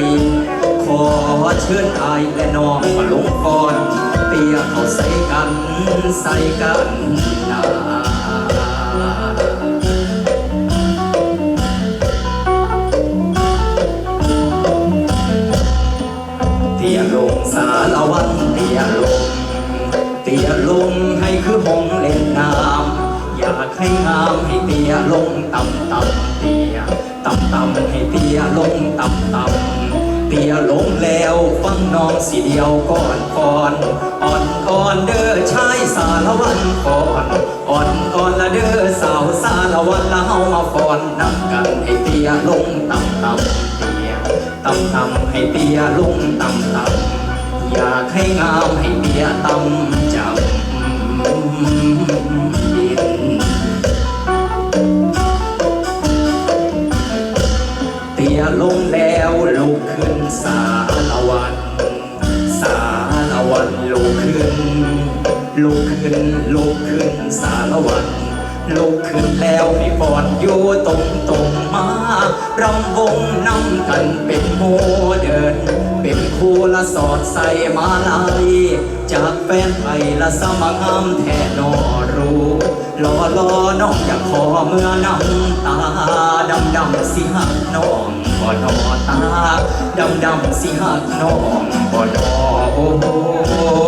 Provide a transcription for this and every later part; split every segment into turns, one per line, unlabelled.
ย ขอเชิญอายและน้องมาลงก่อนเตียเขาใส่กันใส่กันนาเตียลงสารวันเตียลงเตียลงให้คือหงเล่นน้ำอยากให้งามให้เตียลงต่ำต่ำเตีย ต่ำต่ำให้เตี้ยลงต่ำต่ำเตี้ยลงแล้วฟังน้องสีเดียวก่อนก่อนอ่อนก่อนเด้อชายสารวันก่อนอ่อนก่อนละเด้อสาวสารวันละเฮามาฟอนนำกันให้เตี้ยลงต่ำต่ำเตี้ยต่ำต่ำให้เตี้ยลงต่ำต่ำอยากให้งามให้เตี้ยต่ำจำ วันลุกขึ้นแล้วให้ฟอนอยู่ตรงตรงมารำวงนำกันเป็นโมเดิน เป็นคู่ละสอดใส่มาลายจากแฟนไทยละสมังามแท่นอรู้รอรอน้องอยากขอเมื่อน้ำตาดำดำสิหักน้องบ่นอตาดำดำสิหักน้องบ่นอโอ้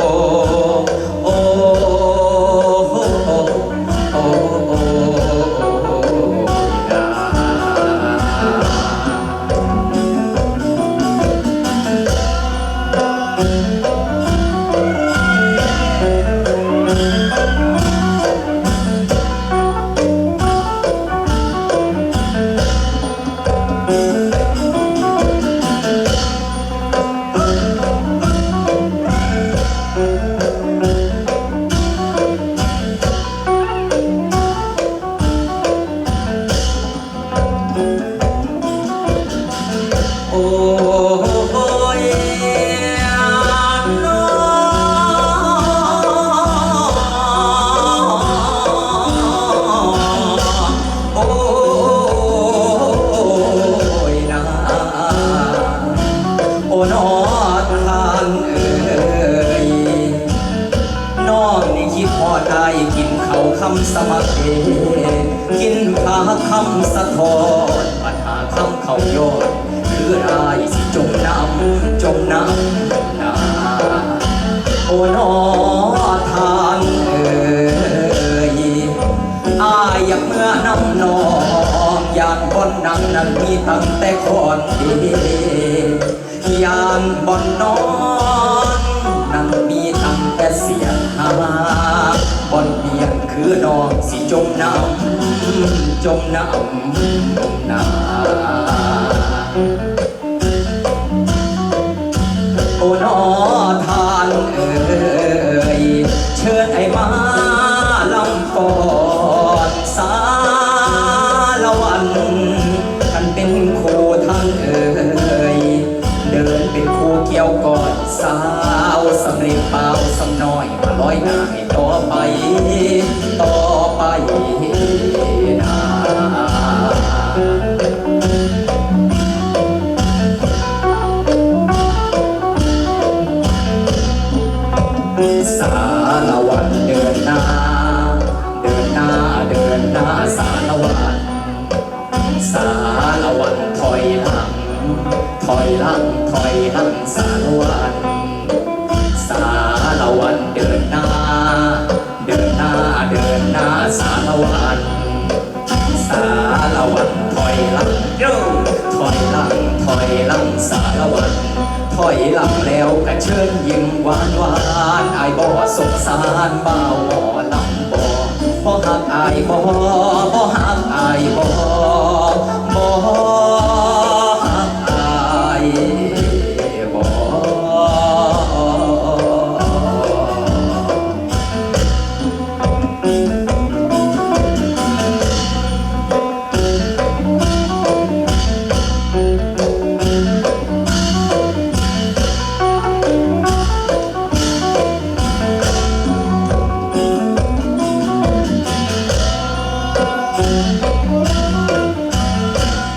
คำสมัครเองกินผาคำสะทอนปัญหาคำเขาโยนคืออายสิจมน้ำจมน้ำนาโอ้นอทานเอ่ยอายอยากเมื่อน้ำนองยานบอนนังนั้นมีตั้งแต่ก่อนดียานบอนนอน คือนอสิจมน้ำจมน้ำจมน้ำโอ้นอทานเอ่ยเชิญไอ้มาลำกอนสารวันท่านเป็นคท่านเอ่ยเดินเป็นคู่เกี่ยวกอดสาวสำเร็จเปล่าสำน้อยมาลอยหน้าให้ ต่อไป ต่อไปนาสารวันเดินหน้า เดินหน้าเดินหน้าสารวันสารวันถอยหลัง ถอยหลังถอยหลังสารวันสารวัน วันสารวันถอยหลังโยถอยหลังถอยหลังสารวันถอยหลังแล้วกระเชิญยิ้มหวานหวานไอ้ายบ่สงสารบ่าวหมอลำบ่บ่หักอายบ่บ่หักอายบ่บ่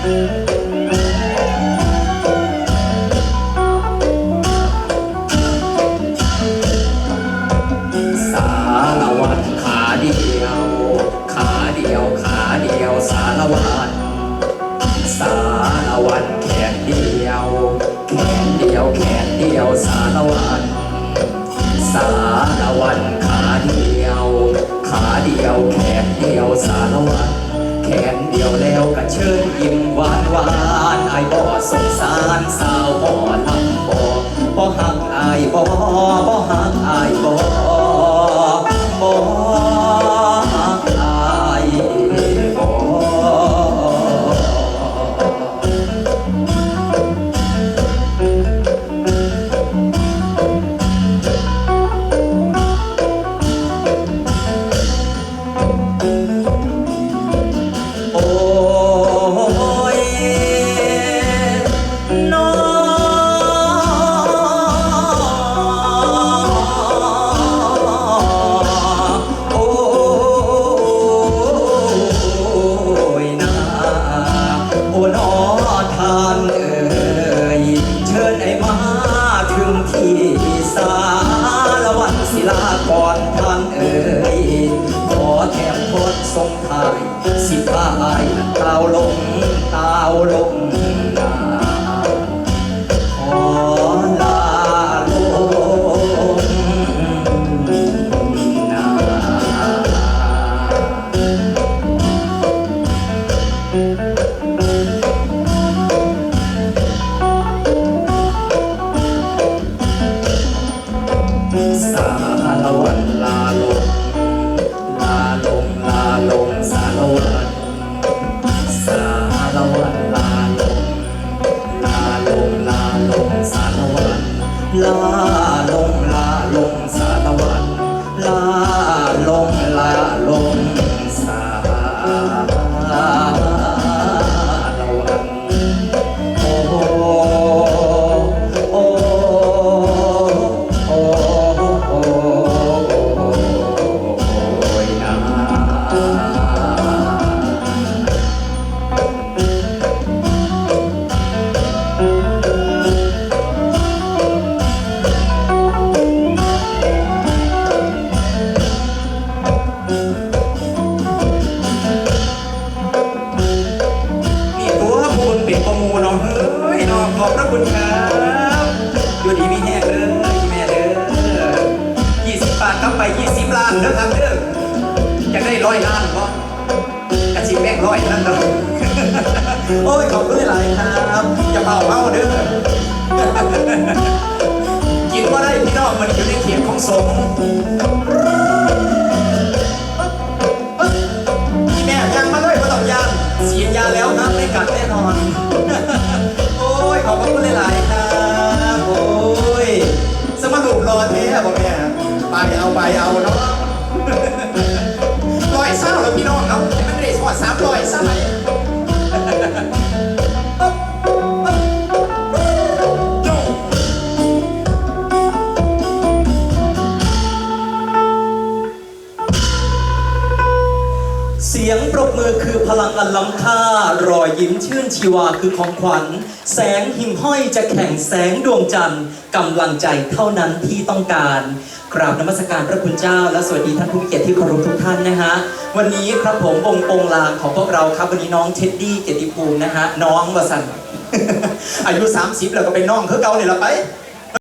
สารวัตรขาเดียว ขาเดียวขาเดียวสารวัตรสารวัตรแขนเดียว แขนเดียวแขนเดียวสารวัตรสารวัตรขาเดียว ขาเดียวแขนเดียวสารวัตร แขนเดียวแล้วก็เชิญยิ้มหวานหวานไอ้บ่สงสารสาวบ่ลำบ่บ่หักไอ้บ่บ่หักไอ้ายบ่บ่ สิพายเตาลงเตาลงนาขอลาลงนา ลงสารวันลาลงลาลงสารวันลาลง ร้อยล้านก็กระชิบแบงร้อยนั่นเนาะโอ้ยขอบคุณหลายครับอย่าเป่าเมาเด้อกินว่าได้พี่น้องมันอยู่ในเขียนของสงฆ์พี่แม่ยังมาเลยม่ต้องยานฉีดยาแล้วน้ำไม่กัดแน่นอน โอ้ยขอบคุณหลายๆครับโอ้ยสมรุปรอเท่บอกแม่ไปเอาไปเอาเนาะ อันล้ำค่ารอยยิ้มชื่นชีวาคือของขวัญ แสงหิ่งห้อยจะแข่งแสงดวงจันทร์กำลังใจเท่านั้นที่ต้องการกราบนมัสการพระคุณเจ้า และสวัสดีท่านผู้มีเกียรติที่เคารพทุกท่านนะฮะวันนี้ครับผมองค์องลางของพวกเราครับวันนี้น้องเท็ดดี้เกียรติภูมินะฮะน้องวสันอายุ 30 แล้วก็เป็นน้องคือเก่าเนี่ยละไป